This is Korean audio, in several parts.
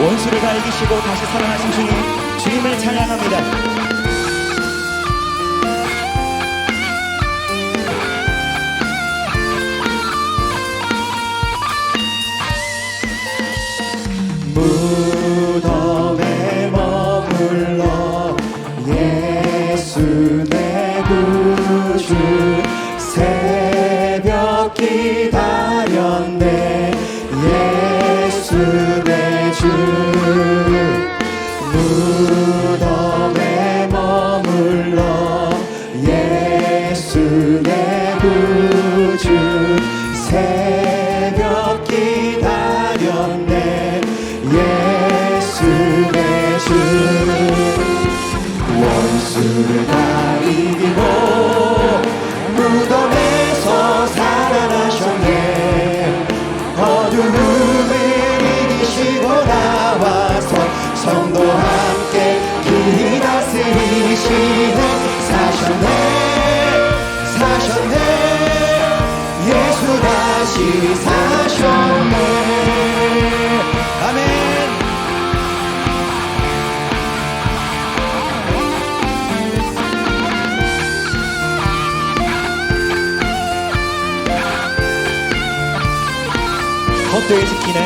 원수를 다 이기시고 다시 살아나신 주님, 주님을 찬양합니다. 무덤에 다 이기고 무덤에서 살아나셨네. 어둠을 이기시고 나와서 성도 함께 길이 다스리시네. 사셨네 사셨네. 예수 다시 사 헛되이 지키네.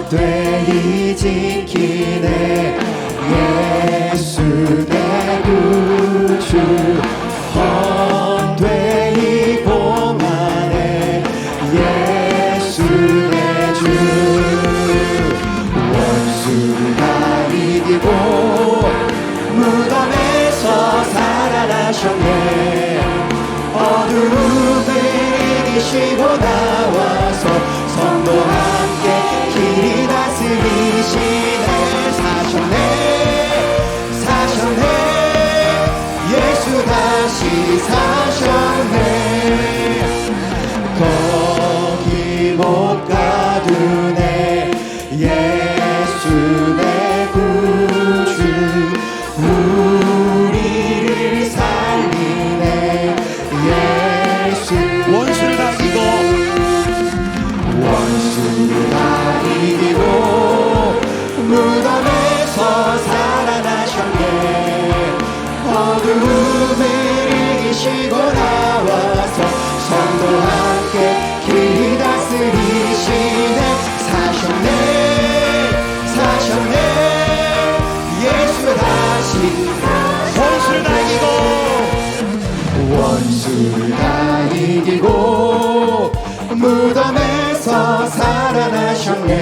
헛되이 지키네. 예수 내 구주. 헛되이 봉하네. 예수 내 주. 원수를 다 이기고 무덤에서 살아나셨네. 어둠을 이기시고 나 와 무덤에서 살아나셨네.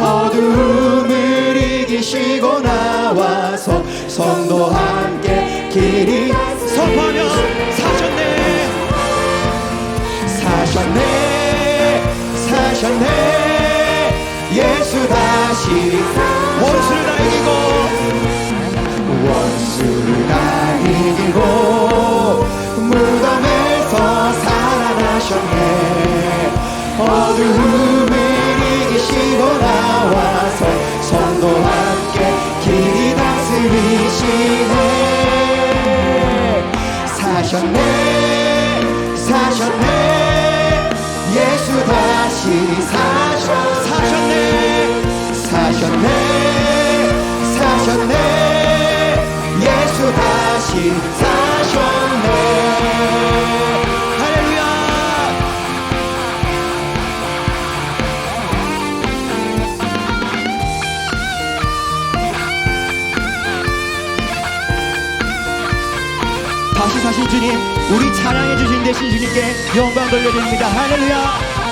어둠을 이기시고 나와서 성도 함께 길이 선포하며 사셨네. 사셨네. 사셨네. 예수 다시 원수를 다 이기고 원수를 다 이기고 살아나셨네. 어둠을 이기시고 나와서 성도 함께 길이 다스리시네. 사셨네 사셨네. 예수 다시 사셨 사셨네 사셨네 사셨네. 예수 다시 사셨네 주님께 영광 돌려드립니다. 할렐루야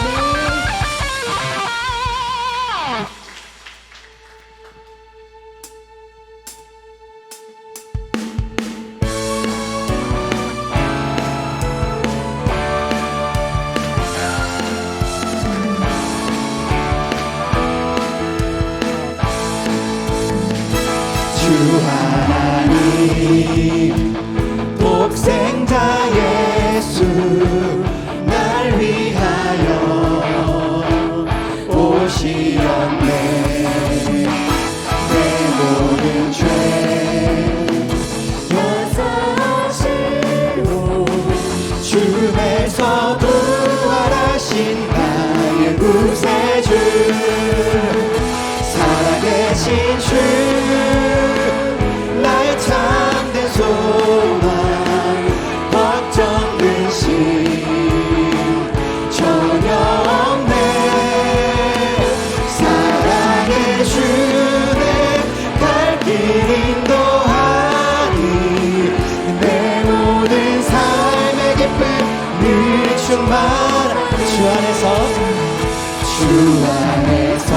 주 안에서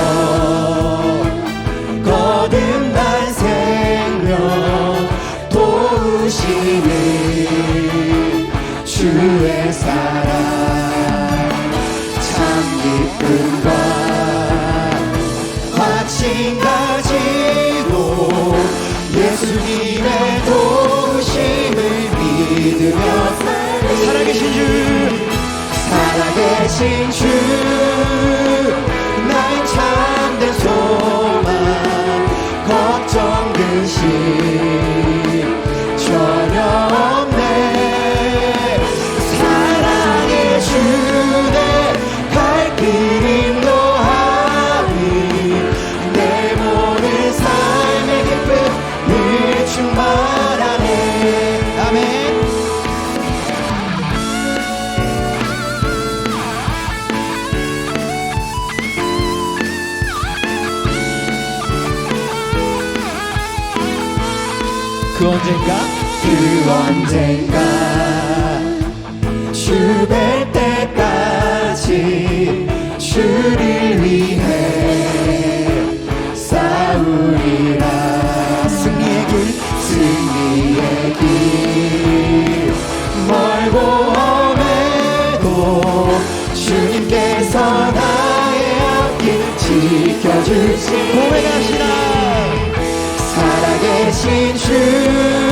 거듭난 생명 도우시는 주의 사랑. 참 기쁨과 확신 가지고 예수님의 도우심을 믿으며 살아계신 주. 살아계신 주. 언젠가? 그 언젠가? 心情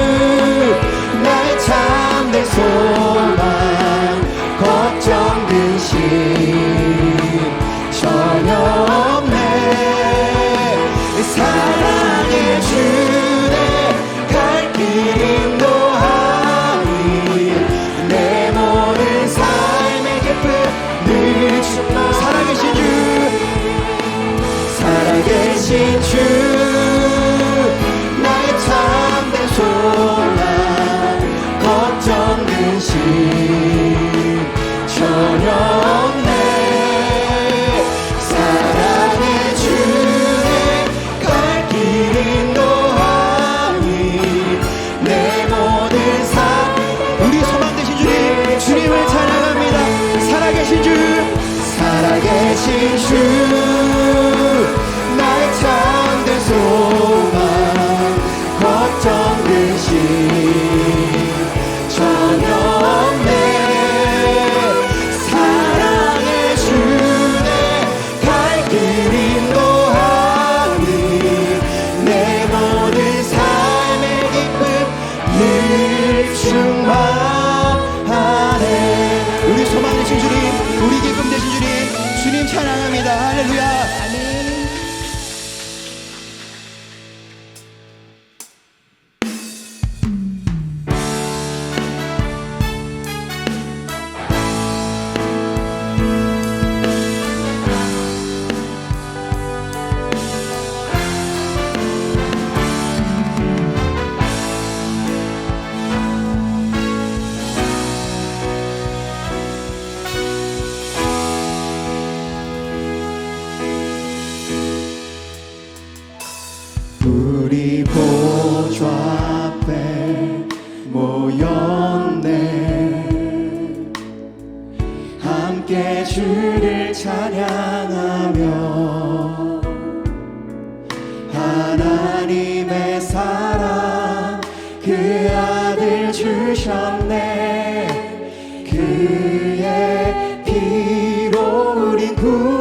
哭。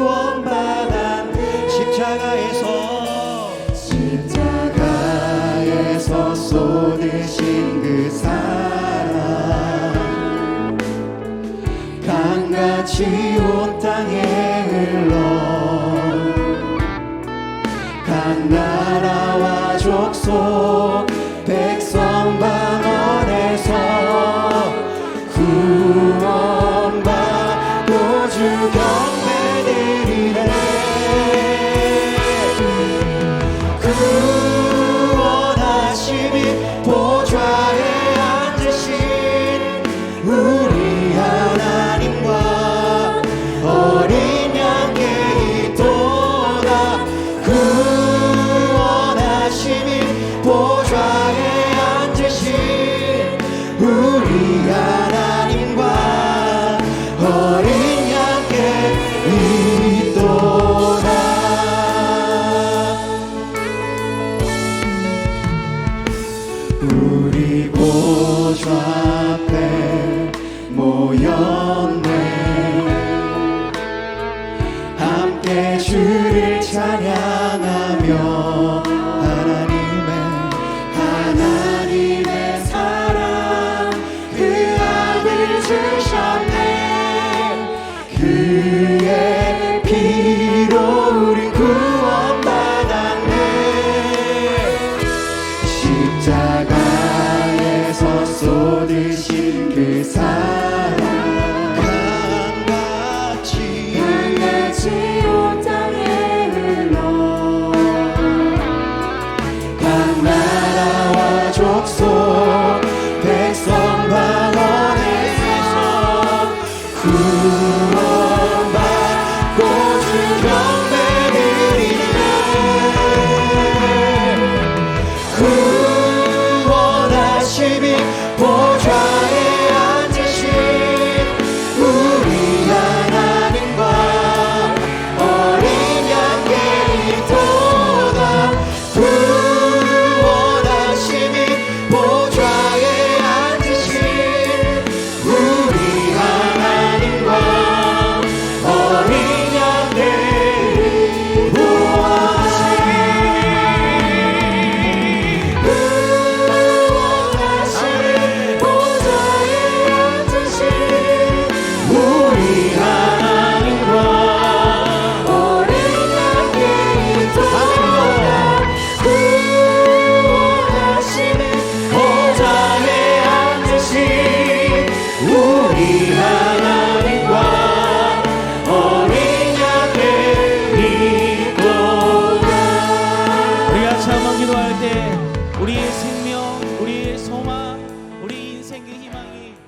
구원하심이 보좌에 앉으신 우리 하나님과 어린 양께 있도다. 우리 보좌 앞에 모여 삶